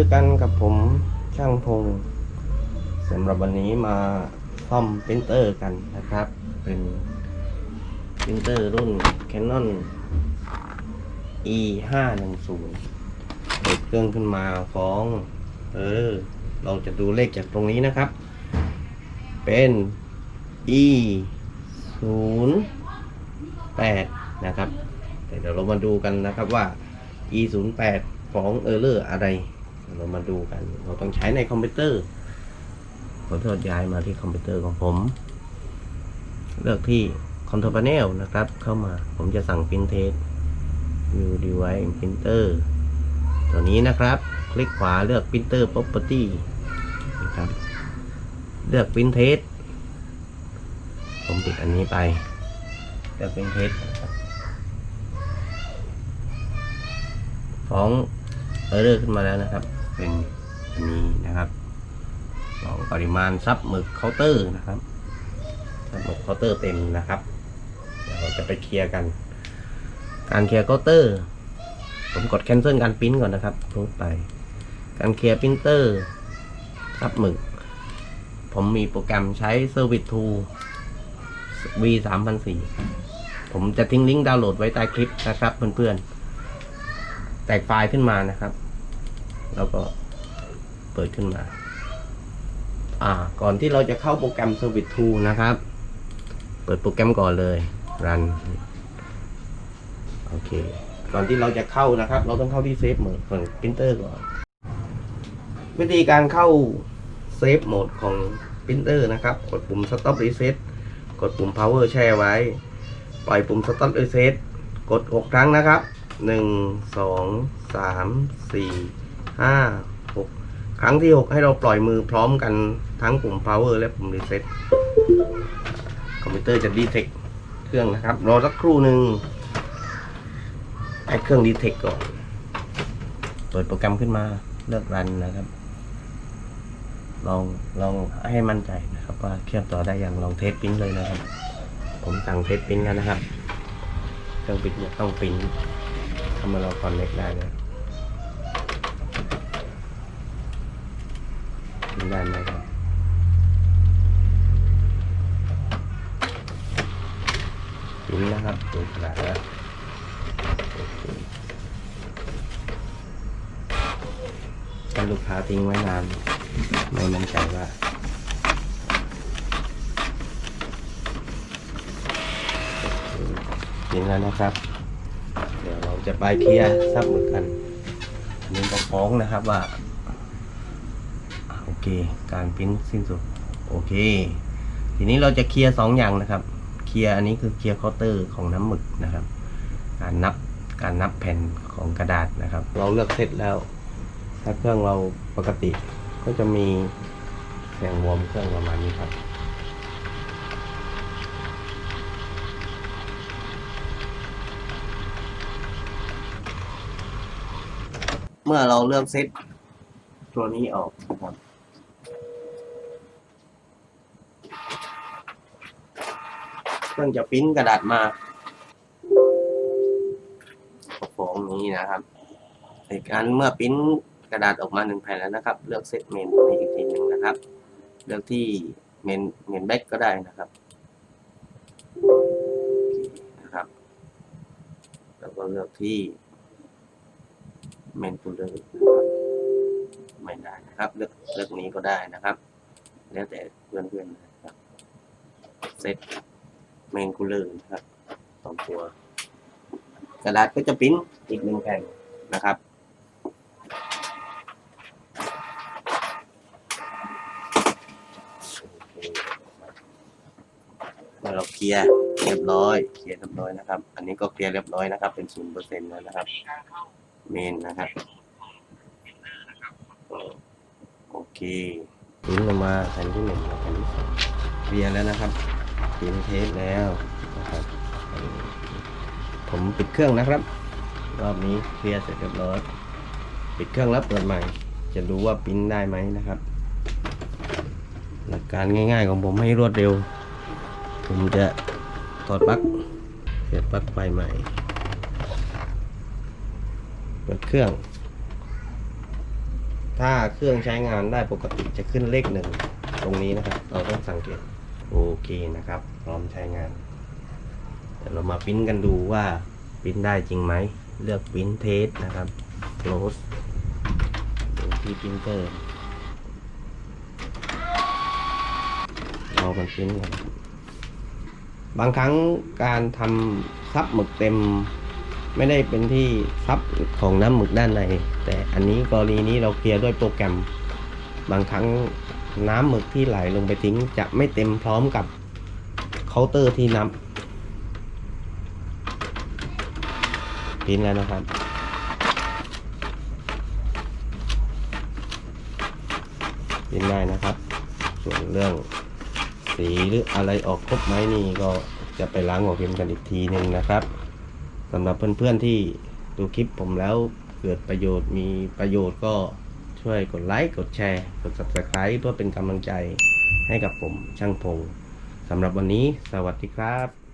อกันกับผมช่างพงสำหรับวันนี้มาซ่อมปรินเตอร์กันนะครับ เป็นปรินเตอร์รุ่น Canon e 5 1 0เปิดเครื่องขึ้นมาฟ้อง เออ เราจะดูเลขจากตรงนี้นะครับ เป็น e 0 8นะครับเดี๋ยวเรามาดูกันนะครับว่า e 0 8ฟ้องเออร์เลอร์อะไร เรามาดูกัน เราต้องใช้ในคอมพิวเตอร์ขอโทษย้ายมาที่คอมพิวเตอร์ของผม เลือกที่ Control Panel นะครับ เข้ามาผมจะสั่ง Print Test View Device Printer ตัวนี้นะครับ คลิกขวาเลือก Printer Property นะครับเลือก Print Test ผมปิดอันนี้ไป เลือก Print Test นะครับฟองเออร์เรอร์ขึ้นมาแล้วนะครับ เป็นอันนี้นะครับลองปริมาณซับหมึกเคาน์เตอร์นะครับซับหมึกเคาน์เตอร์เต็มนะครับเดี๋ยวเราจะไปเคลียร์กัน การเคลียร์เคาน์เตอร์ ผมกด cancel การปริ้นก่อนนะครับรูดไป การเคลียร์ปรินเตอร์ซับหมึก ผมมีโปรแกรมใช้ Service Tool V 3 0 0ผมจะทิ้งลิงก์ดาวน์โหลดไว้ใต้คลิปนะครับเพื่อนๆ แตกไฟล์ขึ้นมานะครับ แล้วก็เปิดขึ้นมา อ่า ก่อนที่เราจะเข้าโปรแกรม Service Tool นะครับ เปิดโปรแกรมก่อนเลย Run โอเค ก่อนที่เราจะเข้านะครับ เราต้องเข้าที่ Save Mode ของ Printer ก่อน วิธีการเข้า Save Mode ของ Printer นะครับ กดปุ่ม Stop Reset กดปุ่ม Power แช่ไว้ ปล่อยปุ่ม Stop Reset กด 6 ครั้งนะครับ 1 2 3 4 5 6ครั้งที่6ให้เราปล่อยมือพร้อมกันทั้งปุ่ม power และปุ่ม reset คอมพิวเตอร์จะ detect เครื่องนะครับ รอสักครู่หนึ่งให้เครื่อง detect ก่อนเปิดโปรแกรมขึ้นมาเลือกรันนะครับ ลองลองให้มั่นใจนะครับ ว่าเชื่อมต่อได้อย่างลองเทสปิ้นเลยนะครับ ผมสั่งเทสปิ้นแล้วนะครับ เครื่องปิ้นต้องปิ้นทำมาเราคอนเน็กได้เล ยปิ้นไหมครับปิ้นนะครับดูขนาดแล้วถ้าลูกค้าทิ้งไว้นาน ไม่มั่นใจว่าจริงแล้วนะครับ เดี๋ยวเราจะไปเคลียร์ซับเหมึกกันอันนี้ก็ฟ้องนะครับว่า การพิมพ์สิ้นสุดโอเค ทีนี้เราจะเคลียร์สองอย่างนะครับ เคลียร์อันนี้คือเคลียร์เคาน์เตอร์ของน้ำหมึกนะครับ การนับการนับแผ่นของกระดาษนะครับ เราเลือกเสร็จแล้ว ถ้าเครื่องเราปกติก็จะมีแสงวอร์มเครื่องประมาณนี้ครับเมื่อเราเลือกเซตตัวนี้ออก นะครับเครื่องจะปริ้นกระดาษมาฟองนี้นะครับในการเมื่อปริ้นกระดาษออกมาหนึ่งแผ่นแล้วนะครับ เลือกเซตเมนตัวนี้อีกทีหนึ่งนะครับ เลือกที่เมนเมนแบ็กก็ได้นะครับนะครับ แล้วก็เลือกที่เมนคูลเลอร์นะครับไม่ได้นะครับ เลือกเลือกนี้ก็ได้นะครับ แล้วแต่เพื่อนเพื่อนๆนะครับเซต เมนคูลเลอร์นะครับสองตัว กระดาษก็จะปิ้นอีกหนึ่งแผ่นนะครับเมื่อเราเคลียร์เรียบร้อย เคลียร์เรียบร้อยนะครับ อันนี้ก็เคลียร์เรียบร้อยนะครับ เป็นศูนย์เปอร์เซ็นต์แล้วนะครับ เมนนะครับโอเคทิ้งลงมาแผ่นที่หนึ่งแผ่นที่สองเคลียร์แล้วนะครับ ปินเทสแล้วนะครับผมปิดเครื่องนะครับ รอบนี้เคลียร์เสร็จเรียบร้อยปิดเครื่องแล้วเปิดใหม่ จะดูว่าปิ้นได้ไหมนะครับหลักการง่ายๆของผมให้รวดเร็ว ผมจะถอดปลั๊กเสียบปลั๊กไฟใหม่ เปิดเครื่อง ถ้าเครื่องใช้งานได้ปกติจะขึ้นเลขหนึ่งตรงนี้นะครับ เราต้องสังเกต โอเคนะครับ พร้อมใช้งาน เดี๋ยวเรามาปริ้นกันดูว่าปริ้นได้จริงไหม เลือกปริ้นเทสนะครับ close ดูที่ปรินเตอร์เรามันปริ้นกันบางครั้งการทำซับหมึกเต็ม ไม่ได้เป็นที่ซับของน้ำหมึกด้านใน แต่อันนี้กรณีนี้เราเคลียร์ด้วยโปรแกรม บางครั้ง น้ำหมึกที่ไหลลงไปทิ้งจะไม่เต็มพร้อมกับเคาน์เตอร์ที่นับพินแล้วนะครับ พินได้นะครับ ส่วนเรื่องสีหรืออะไรออกครบไหมนี่ก็จะไปล้างหัวพิมพ์กันอีกทีหนึ่งนะครับสำหรับเพื่อนๆที่ดูคลิปผมแล้วเกิดประโยชน์มีประโยชน์ก็ ช่วยกดไลค์ กดแชร์ กด subscribe เพื่อเป็นกำลังใจให้กับผมช่างพงสำหรับวันนี้ สวัสดีครับ